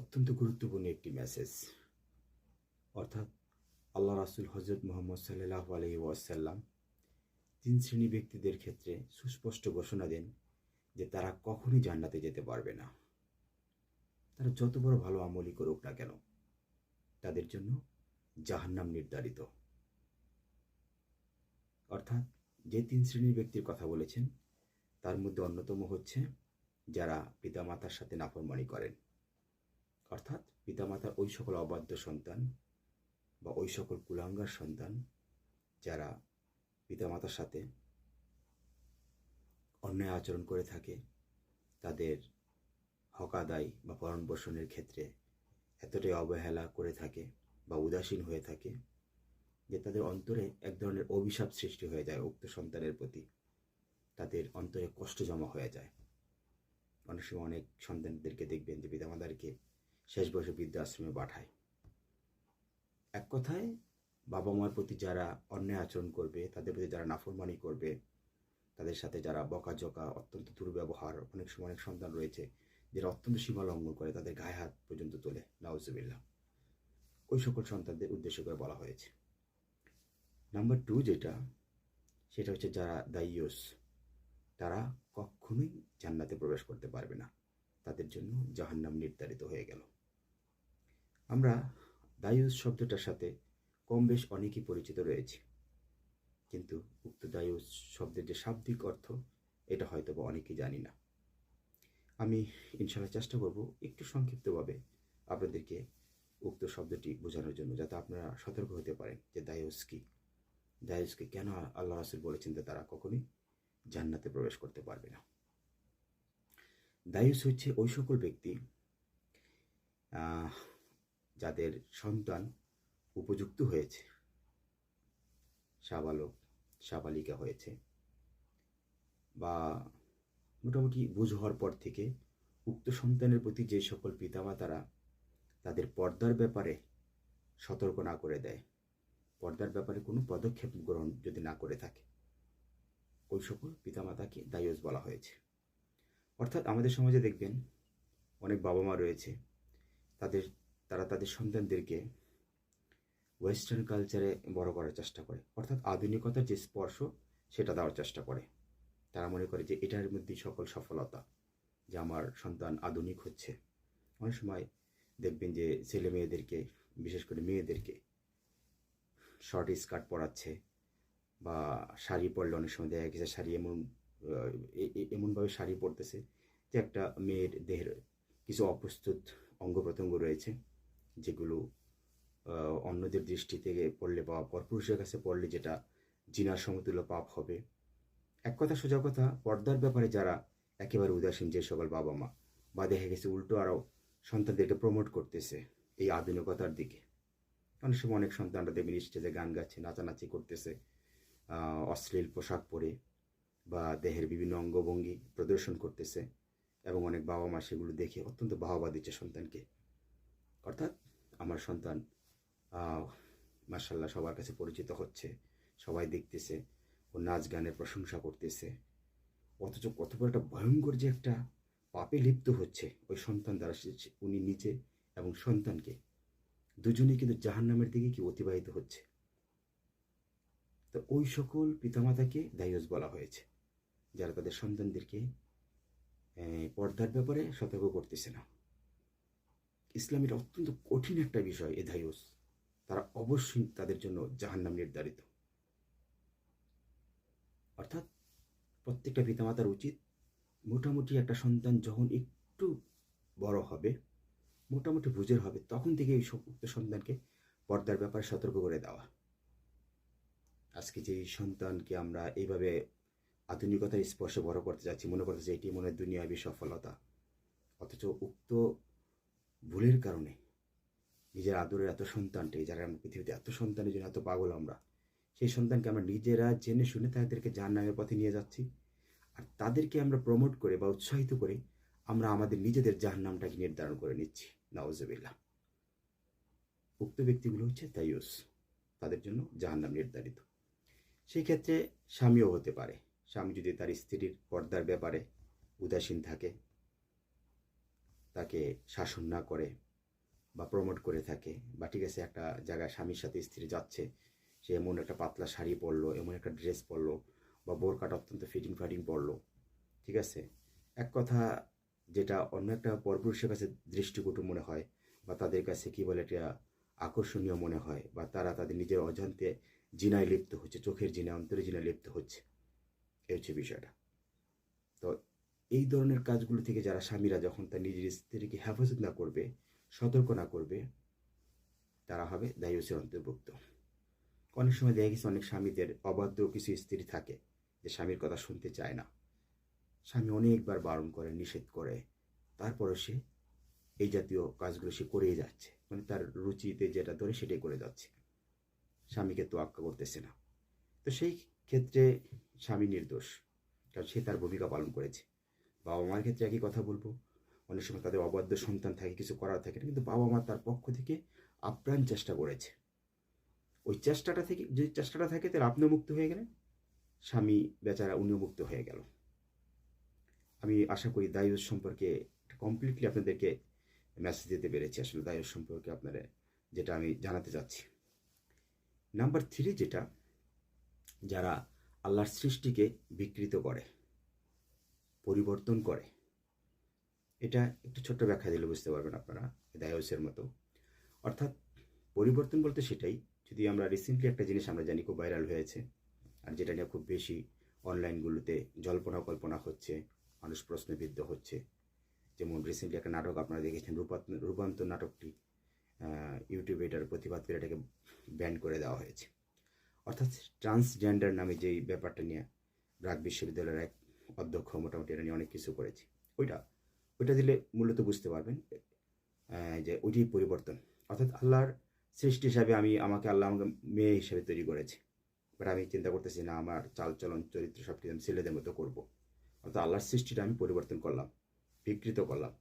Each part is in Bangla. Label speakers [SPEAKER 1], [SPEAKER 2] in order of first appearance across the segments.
[SPEAKER 1] অত্যন্ত গুরুত্বপূর্ণ একটি মেসেজ অর্থাৎ আল্লাহ রাসুল হজরত মোহাম্মদ সাল্লাহ আলহি ওয়াসাল্লাম তিন শ্রেণি ব্যক্তিদের ক্ষেত্রে সুস্পষ্ট ঘোষণা দেন যে তারা কখনই জান্নাতে যেতে পারবে না। তারা যত বড় ভালো আমলই করুক না কেন, তাদের জন্য জাহান্নাম নির্ধারিত। অর্থাৎ যে তিন শ্রেণির ব্যক্তির কথা বলেছেন, তার মধ্যে অন্যতম হচ্ছে যারা পিতামাতার সাথে নাফরমানি করেন। অর্থাৎ পিতামাতার ওই সকল অবাধ্য সন্তান বা ওই সকল কুলাঙ্গার সন্তান যারা পিতামাতার সাথে অন্যায় আচরণ করে থাকে, তাদের হক আদায় বা ভরণ পোষণের ক্ষেত্রে এতটাই অবহেলা করে থাকে বা উদাসীন হয়ে থাকে যে তাদের অন্তরে এক ধরনের অভিশাপ সৃষ্টি হয়ে যায় উক্ত সন্তানের প্রতি। তাদের অন্তরে কষ্ট জমা হয়ে যায়। অনেক সময় অনেক সন্তানদেরকে দেখবেন যে পিতামাতারকে শেষ বয়সে বৃদ্ধাশ্রমে পাঠায়। এক কথায় বাবা মার প্রতি যারা অন্যায় আচরণ করবে, তাদের প্রতি যারা নাফরমানি করবে, তাদের সাথে যারা বকাঝকা, অত্যন্ত দুর্ব্যবহার, অনেক সময় অনেক সন্তান রয়েছে, যারা অত্যন্ত সীমা লঙ্ঘন করে, তাদের গায়ে হাত পর্যন্ত তোলে, নাউজুবিল্লাহ। ওই সকল সন্তানদের উদ্দেশ্য করে বলা হয়েছে। নাম্বার টু যেটা, সেটা হচ্ছে যারা দাইয়স তারা কখনোই জান্নাতে প্রবেশ করতে পারবে না। তাদের জন্য জাহান্নাম নির্ধারিত হয়ে গেল। আমরা দায়ুস শব্দটার সাথে কম বেশ অনেকই পরিচিত রয়েছে। কিন্তু উক্ত দায়ুস শব্দের যে শাব্দিক অর্থ, এটা হয়তো বা অনেকেই জানি না। আমি ইনশাল্লাহ চেষ্টা করব একটু সংক্ষিপ্তভাবে আপনাদেরকে উক্ত শব্দটি বোঝানোর জন্য, যাতে আপনারা সতর্ক হতে পারেন যে দায়ুস কি। দায়ুসকে কেন আল্লাহ রাসুল বলেছেন যে তারা কখনই জান্নাতে প্রবেশ করতে পারবে না। দায়ুস হচ্ছে ওই সকল ব্যক্তি যাদের সন্তান উপযুক্ত হয়েছে। সাবালক, সাবালিকা হয়েছে। বা মোটামুটি বুঝ হওয়ার পর থেকে উক্ত সন্তানের প্রতি যে সকল পিতামাতারা তাদের পর্দার ব্যাপারে সতর্ক না করে দেয়, পর্দার ব্যাপারে কোনো পদক্ষেপ গ্রহণ যদি না করে থাকে, ওই সকল পিতামাতাকে দায়স বলা হয়েছে। অর্থাৎ আমাদের সমাজে দেখবেন অনেক বাবা মা রয়েছে, তাদের তারা তাদের সন্তানদেরকে ওয়েস্টার্ন কালচারে বড় করার চেষ্টা করে। অর্থাৎ আধুনিকতার যে স্পর্শ, সেটা দেওয়ার চেষ্টা করে। তারা মনে করে যে এটার মধ্যে সকল সফলতা, যে আমার সন্তান আধুনিক হচ্ছে। অনেক সময় দেখবেন যে ছেলে মেয়েদেরকে, বিশেষ করে মেয়েদেরকে শর্ট স্কার্ট পরাচ্ছে বা শাড়ি পরলে অনেক সময় দেখা গেছে শাড়ি এমন এমনভাবে শাড়ি পরতেছে যে একটা মেয়ের দেহের কিছু অপ্রস্তুত অঙ্গ প্রত্যঙ্গ রয়েছে। যেগুলো অন্যদের দৃষ্টি থেকে পড়লে বা পরপুরুষের কাছে পড়লে যেটা জিনার সমতুল্য পাপ হবে। এক কথা সোজা কথা, পর্দার ব্যাপারে যারা একেবারে উদাসীন যে সকল বাবা মা, বা দেখা গেছে উল্টো আরও সন্তানদেরকে প্রমোট করতেছে এই আধুনিকতার দিকে। অনেক সময় অনেক সন্তানরা দেখবেন স্টেজে গান গাচ্ছে, নাচানাচি করতেছে অশ্লীল পোশাক পরে বা দেহের বিভিন্ন অঙ্গভঙ্গি প্রদর্শন করতেছে এবং অনেক বাবা মা সেগুলো দেখে অত্যন্ত বাহবা দিচ্ছে সন্তানকে অর্থাৎ আমার সন্তান মার্শাল্লাহ সবার কাছে পরিচিত হচ্ছে, সবাই দেখতেছে, ও নাচ গানের প্রশংসা করতেছে। অথচ কত বড় একটা ভয়ঙ্কর যে একটা পাপে লিপ্ত হচ্ছে ওই সন্তান দ্বারা উনি নিজে এবং সন্তানকে। দুজনেই কিন্তু জাহান্নামের দিকে কি অতিবাহিত হচ্ছে? তো ওই সকল পিতামাতাকে দায়স বলা হয়েছে, যারা তাদের সন্তানদেরকে পর্দার ব্যাপারে সতর্ক করতেছে না। ইসলামের অত্যন্ত কঠিন একটা বিষয় এ দায়স তারা অবশ্যই তাদের জন্য জাহান্নাম নির্ধারিত। অর্থাৎ প্রত্যেকটা পিতামাতার উচিত মোটামুটি একটা সন্তান যখন একটু বড় হবে, মোটামুটি বুঝের হবে, তখন থেকে এই উক্ত সন্তানকে পর্দার ব্যাপারে সতর্ক করে দেওয়া। আজকে যে সন্তানকে আমরা এইভাবে আধুনিকতার স্পর্শে বড় করতে যাচ্ছি, মনে করতেছি এটি মনে হয় দুনিয়াবী সফলতা। অথচ উক্ত ভুলের কারণে নিজের আদরের এত সন্তানটি যারা আমরা পৃথিবীতে এত সন্তানের জন্য এত পাগল আমরা, সেই সন্তানকে আমরা নিজেরা জেনে শুনে তাদেরকে যার নামের পথে নিয়ে যাচ্ছি। আর তাদেরকে আমরা প্রমোট করে বা উৎসাহিত করে আমরা আমাদের নিজেদের যার নামটাকে নির্ধারণ করে নিচ্ছি। নওয়াজবিল্লা উক্ত ব্যক্তিগুলো হচ্ছে তাইয়ুস। তাদের জন্য যাহার নাম নির্ধারিত। সেই ক্ষেত্রে স্বামীও হতে পারে। স্বামী যদি তার স্ত্রীর পর্দার ব্যাপারে উদাসীন থাকে তাকে শাসন না করে বা প্রমোট করে থাকে। বা ঠিক আছে, একটা জায়গায় স্বামীর সাথে স্ত্রী যাচ্ছে, সে এমন একটা পাতলা শাড়ি পরলো, এমন একটা ড্রেস পরলো, বা বোরকাটা অত্যন্ত ফিটিং ফাটিং পরলো, ঠিক আছে? এক কথা, যেটা অন্য একটা পরপুরুষের কাছে দৃষ্টিকটু মনে হয়, বা তাদের কাছে কি বলে এটা আকর্ষণীয় মনে হয়, বা তারা তাদের নিজের অজান্তে জিনায় লিপ্ত হচ্ছে, চোখের জিনায় অন্তরে জিনায় লিপ্ত হচ্ছে, এই হচ্ছে বিষয়টা। তো এই ধরনের কাজগুলো থেকে যারা স্বামীরা যখন তার নিজের স্ত্রীকে হেফাজত না করবে, সতর্ক না করবে, তারা হবে দায়ুসের অন্তর্ভুক্ত অনেক সময় দেখা গেছে অনেক স্বামীদের অবাধ্য কিছু স্ত্রী থাকে যে স্বামীর কথা শুনতে চায় না। স্বামী অনেকবার বারণ করে, নিষেধ করে তারপরে সে এই জাতীয় কাজগুলো সে করেই যাচ্ছে। মানে তার রুচিতে যেটা ধরে সেটাই করে যাচ্ছে। স্বামীকে তো তোয়াক্কা করতেছে না। তো সেই ক্ষেত্রে স্বামী নির্দোষ। কারণ সে তার ভূমিকা পালন করেছে। বাবা মার ক্ষেত্রে একই কথা বলব। অনেক সময় তাদের অবাধ্য সন্তান থাকে, কিছু করার থাকে না, কিন্তু বাবা মা তার পক্ষ থেকে আপ্রাণ চেষ্টা করেছে। ওই চেষ্টাটা থেকে, যদি চেষ্টাটা থাকে, তাহলে আপনিও মুক্ত হয়ে গেলেন, স্বামী বেচারা উনিও মুক্ত হয়ে গেল। আমি আশা করি দায়ুস সম্পর্কে কমপ্লিটলি আপনাদেরকে মেসেজ দিতে পেরেছি, আসলে দায়ুস সম্পর্কে আপনারা যেটা আমি জানাতে চাচ্ছি। নাম্বার থ্রি যেটা, যারা আল্লাহর সৃষ্টিকে বিকৃত করে। পরিবর্তন করে। এটা একটু ছোট্ট ব্যাখ্যা দিলে বুঝতে পারবেন আপনারা দায়সের মতো। অর্থাৎ পরিবর্তন বলতে সেটাই, যদি আমরা রিসেন্টলি একটা জিনিস আমরা জানি খুব ভাইরাল হয়েছে, আর যেটা নিয়ে খুব বেশি অনলাইনগুলোতে জল্পনা কল্পনা হচ্ছে, মানুষ প্রশ্নবিদ্ধ হচ্ছে। যেমন রিসেন্টলি একটা নাটক আপনারা দেখেছেন রূপান্তর নাটকটি ইউটিউবে এটার প্রতিবাদ করে এটাকে ব্যান করে দেওয়া হয়েছে। অর্থাৎ ট্রান্সজেন্ডার নামে যেই ব্যাপারটা নিয়ে ব্রাক বিশ্ববিদ্যালয়ের এক অধ্যক্ষ মোটামুটি এটা নিয়ে অনেক কিছু করেছি। ওইটা ওইটা দিলে মূলত বুঝতে পারবেন যে ওইটি পরিবর্তন। অর্থাৎ আল্লাহর সৃষ্টি হিসাবে আমি, আমাকে আল্লাহ আমাকে মেয়ে হিসেবে তৈরি করেছে। বাট আমি চিন্তা করতেছি, না, আমার চালচলন চরিত্র সব কিছু আমি ছেলেদের মতো করব। অর্থাৎ আল্লাহর সৃষ্টিটা আমি পরিবর্তন করলাম, বিকৃত করলাম।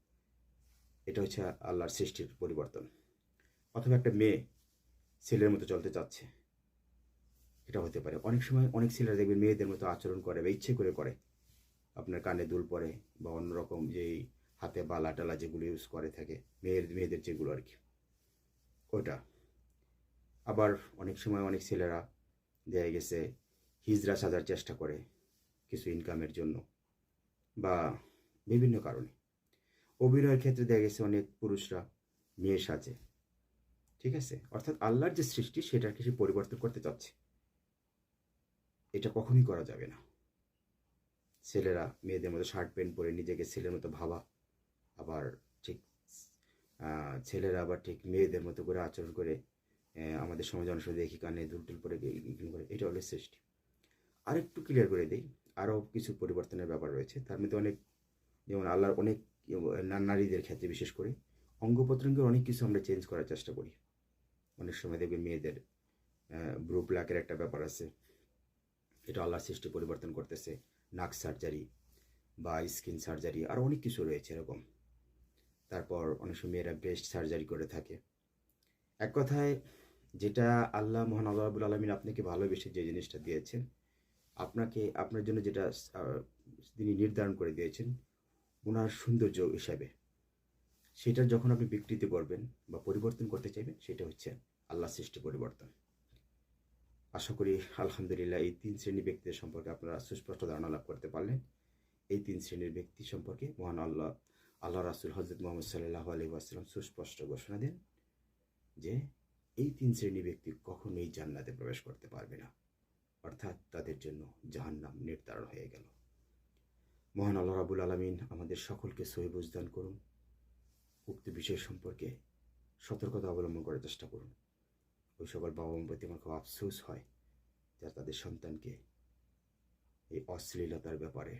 [SPEAKER 1] এটা হচ্ছে আল্লাহর সৃষ্টির পরিবর্তন। অথবা একটা মেয়ে ছেলের মতো চলতে চাচ্ছে, এটা হতে পারে। অনেক সময় অনেক ছেলেরা দেখবেন মেয়েদের মতো আচরণ করে বা ইচ্ছে করে করে। আপনার কানে দুল পরে বা অন্যরকম যেই হাতে বালা টালা যেগুলো ইউজ করে থাকে, মেয়ের, মেয়েদের যেগুলো আর কি। ওটা আবার অনেক সময় অনেক ছেলেরা দেখা গেছে হিজড়া সাজার চেষ্টা করে কিছু ইনকামের জন্য বা বিভিন্ন কারণে। অভিনয়ের ক্ষেত্রে দেখা গেছে অনেক পুরুষরা মেয়ে সাজে। ঠিক আছে? অর্থাৎ আল্লাহর যে সৃষ্টি সেটার কিছু পরিবর্তন করতে চাচ্ছে। এটা কখনোই করা যাবে না। ছেলেরা মেয়েদের মতো শার্ট প্যান্ট পরে নিজেকে ছেলের মতো ভাবা, আবার ঠিক ছেলেরা আবার ঠিক মেয়েদের মতো করে আচরণ করে আমাদের সমাজে অনেক দেখি কানে দুল টুল পরে করে। এটা হলো সৃষ্টি আরেকটু ক্লিয়ার করে দিই, আরও কিছু পরিবর্তনের ব্যাপার রয়েছে। তার মধ্যে অনেক, যেমন আল্লাহর অনেক নারীদের ক্ষেত্রে বিশেষ করে অঙ্গ প্রত্যঙ্গের অনেক কিছু আমরা চেঞ্জ করার চেষ্টা করি। অনেক সময় দেখবেন মেয়েদের ব্রু প্লাকের একটা ব্যাপার আছে। এটা আল্লাহর সৃষ্টি পরিবর্তন করতেছে। নাক সার্জারি বা স্কিন সার্জারি আর অনেক কিছু রয়েছে এরকম। তারপর অনেক সময় মেয়েরা ব্রেস্ট সার্জারি করে থাকে। এক কথায় যেটা আল্লাহ মহান আল্লাহুল আলমিন আপনাকে ভালোবেসে যে জিনিসটা দিয়েছেন, আপনাকে, আপনার জন্য যেটা তিনি নির্ধারণ করে দিয়েছেন, ওনার সৌন্দর্য হিসাবে। সেটা যখন আপনি বিকৃতি করবেন বা পরিবর্তন করতে চাইবেন, সেটা হচ্ছে আল্লাহ সৃষ্টি পরিবর্তন। আশা করি আলহামদুলিল্লাহ এই তিন শ্রেণি ব্যক্তিদের সম্পর্কে আপনারা সুস্পষ্ট ধারণা লাভ করতে পারলেন। এই তিন শ্রেণির ব্যক্তি সম্পর্কে মহান আল্লাহ আল্লাহ রাসুল হজরত মোহাম্মদ সাল্লাহ আলী সুস্পষ্ট ঘোষণা দেন যে এই তিন শ্রেণি ব্যক্তি কখনোই জান্নাতে প্রবেশ করতে পারবে না। অর্থাৎ তাদের জন্য জাহান্নাম নির্ধারণ হয়ে গেল। মহান আল্লাহ রাবুল আলমিন আমাদের সকলকে সহি বুঝদান করুন। উক্ত বিষয় সম্পর্কে সতর্কতা অবলম্বন করার চেষ্টা করুন। ওই সকল বাবা মার প্রতি আমার খুব আফসোস হয় যারা তাদের সন্তানকে এই অশ্লীলতার ব্যাপারে,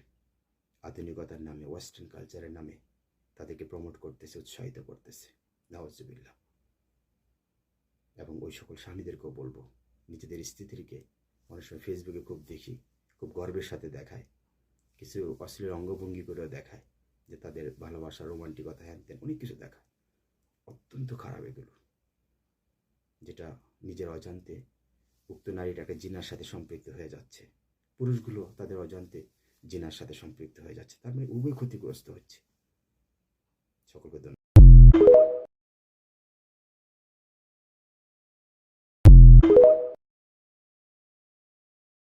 [SPEAKER 1] আধুনিকতার নামে ওয়েস্টার্ন কালচারের নামে তাদেরকে প্রমোট করতেছে, উৎসাহিত করতেছে। নওয়াজুবিল্লাহ এবং ওই সকল স্বামীদেরকেও বলব, নিজেদের স্ত্রীদেরকে অনেক সময় ফেসবুকে খুব দেখি, খুব গর্বের সাথে দেখায়, কিছু অশ্লীল অঙ্গভঙ্গি করেও দেখায়, যে তাদের ভালোবাসা, রোমান্টিকতা হ্যান অনেক কিছু দেখায়। অত্যন্ত খারাপ এগুলো। যেটা নিজের অজান্তে উক্ত নারীটাকে জিনার সাথে সম্পৃক্ত হয়ে যাচ্ছে। পুরুষগুলো তাদের অজান্তে জিনার সাথে সম্পৃক্ত হয়ে যাচ্ছে। তার মানে উভয় ক্ষতিগ্রস্ত হচ্ছে। সকলকে